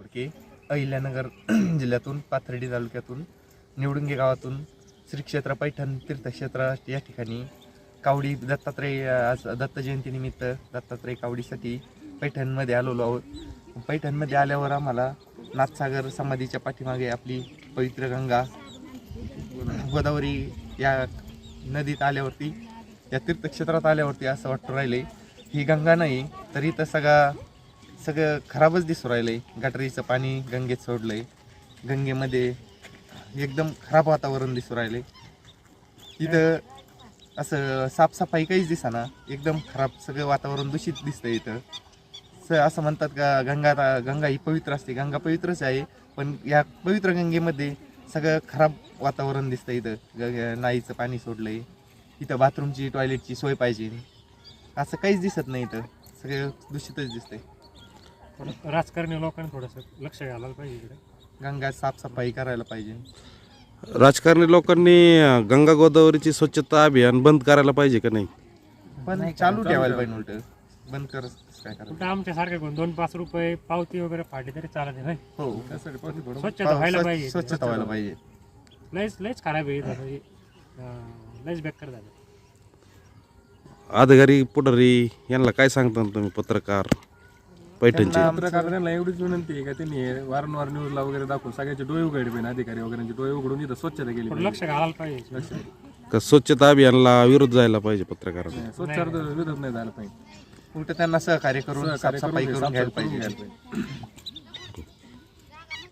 Okay Ahilyanagar जिल्ह्यातून पाथर्डी तालुक्यातून निवडुंगे गावातून श्री क्षेत्र पैठण तीर्थक्षेत्र या ठिकाणी कावडी दत्तात्रय आज दत्त जयंतीनिमित्त दत्तात्रय कावडीसाठी पैठणमध्ये आलेलो आहोत. पैठणमध्ये आल्यावर आम्हाला नाथसागर समाधीच्या पाठीमागे आपली पवित्र गंगा गोदावरी या नदीत आल्यावरती या तीर्थक्षेत्रात आल्यावरती असं वाटतं राहिले. ही गंगा नाही तर इथं सगळा सगळं खराबच दिसू राहिलंय. गटरीचं पाणी गंगेत सोडलंय. गंगेमध्ये एकदम खराब वातावरण दिसू राहिले इथं असं साफसफाई काहीच दिसाना. एकदम खराब सगळं वातावरण दूषित दिसतंय इथं. स असं म्हणतात का गंगा गंगा ही पवित्र असते. गंगा पवित्रच आहे पण या पवित्र गंगेमध्ये सगळं खराब वातावरण दिसतं इथं. ग नाईचं पाणी सोडलंय. इथं बाथरूमची टॉयलेटची सोय पाहिजे. असं काहीच दिसत नाही इथं. सगळं दूषितच दिसतंय. पण राजकारणी लोकांनी थोडंसं लक्ष घालायला पाहिजे इकडे. गंगा साफसफाई करायला पाहिजे. राजकारणी लोकांनी अं, गंगा गोदावरीची स्वच्छता अभियान बंद करायला पाहिजे का नाही? पण चालू ठेवायला पाहिजे. उलट. बंद कर काय करायचं? कुठं आमच्यासारखे कोण दोन पाच रुपये पावती वगैरे फाडली तरी चालत नाही. हो स्वच्छता व्हायला स्वच्छ- पाहिजे. स्वच्छता व्हायला पाहिजे. लयच लयच खराब आहे इथं म्हणजे अं, लयच बेकार झालं. अधिकारी पुढारी यांना काय सांगता तुम्ही पत्रकार? पैठणचे. पत्रकारांना एवढीच विनंती आहे का त्यांनी हे वारंवार न्यूजला वगैरे दाखवून सगळ्याचे डोळे उघडले पाहिजे अधिकारी वगैरे डोळे उघडून इथं स्वच्छता केली लक्ष घालायला पाहिजे. का स्वच्छता अभियानाला विरोध जायला पाहिजे पत्रकारांना? स्वच्छता विरोध नाही झाला पाहिजे. उलट त्यांना सहकार्य करून साफसफाई करून घ्यायला पाहिजे.